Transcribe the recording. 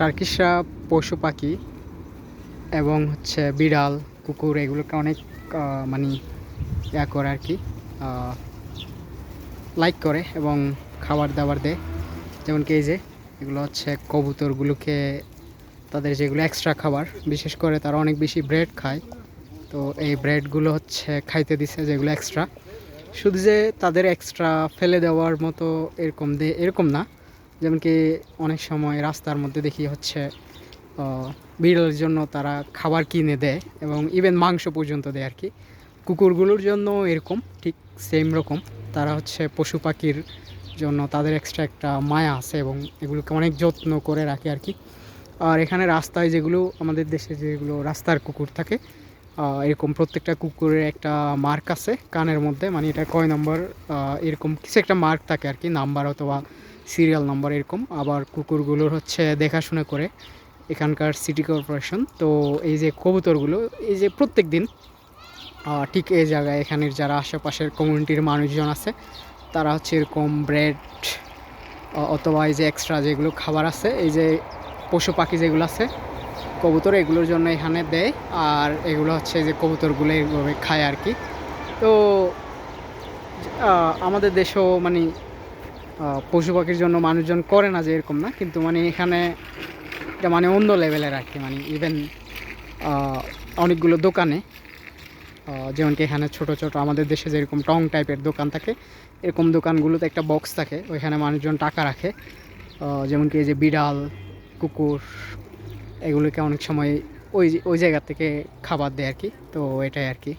টার্কিশরা পশু পাখি এবং হচ্ছে বিড়াল, কুকুর এগুলোকে অনেক মানে ইয়া করে আর কি লাইক করে এবং খাবার দাবার দেয়। যেমন কি এই যে, এগুলো হচ্ছে কবুতরগুলোকে তাদের যেগুলো এক্সট্রা খাবার, বিশেষ করে তারা অনেক বেশি ব্রেড খায়। তো এই ব্রেডগুলো হচ্ছে খাইতে দিছে যেগুলো এক্সট্রা শুধু যে তাদের এক্সট্রা ফেলে দেওয়ার মতো এরকম দে, এরকম না। যেমন কি অনেক সময় রাস্তার মধ্যে দেখি হচ্ছে বিড়ালের জন্য তারা খাবার কিনে দেয় এবং ইভেন মাংস পর্যন্ত দেয় আর কি। কুকুরগুলোর জন্য এরকম, ঠিক সেম রকম। তারা হচ্ছে পশু পাখির জন্য তাদের এক্সট্রা একটা মায়া আছে এবং এগুলোকে অনেক যত্ন করে রাখে আর কি। আর এখানে রাস্তায় যেগুলো, আমাদের দেশে যেগুলো রাস্তার কুকুর থাকে এরকম প্রত্যেকটা কুকুরের একটা মার্ক আছে, কানের মধ্যে মানে এটা কয় নম্বর এরকম কিছু একটা মার্ক থাকে আর কি নাম্বার অথবা সিরিয়াল নাম্বার এরকম। আবার কুকুরগুলোর হচ্ছে দেখাশোনা করে এখানকার সিটি কর্পোরেশন। তো এই যে কবুতরগুলো, এই যে প্রত্যেক দিন ঠিক এই জায়গায় এখানের যারা আশেপাশের কমিউনিটির মানুষজন আছে, তারা হচ্ছে এরকম ব্রেড অথবা এই যে এক্সট্রা যেগুলো খাবার আছে, এই যে পশু পাখি যেগুলো আছে, কবুতর এগুলোর জন্য এখানে দেয়। আর এগুলো হচ্ছে যে কবুতরগুলো এইভাবে খায় আর কি। তো আমাদের দেশেও মানে পশু পাখির জন্য মানুষজন করে না যে এরকম না, কিন্তু মানে এখানে এটা মানে অন্য লেভেলের আর কি মানে ইভেন অনেকগুলো দোকানে যেমন কি এখানে ছোট ছোট আমাদের দেশে যেরকম টং টাইপের দোকান থাকে, এরকম দোকানগুলোতে একটা বক্স থাকে, ওইখানে মানুষজন টাকা রাখে। যেমন কি এই যে বিড়াল, কুকুর, এগুলোকে অনেক সময় ওই ওই জায়গা থেকে খাবার দেয় আর কি, তো এটাই আর কি।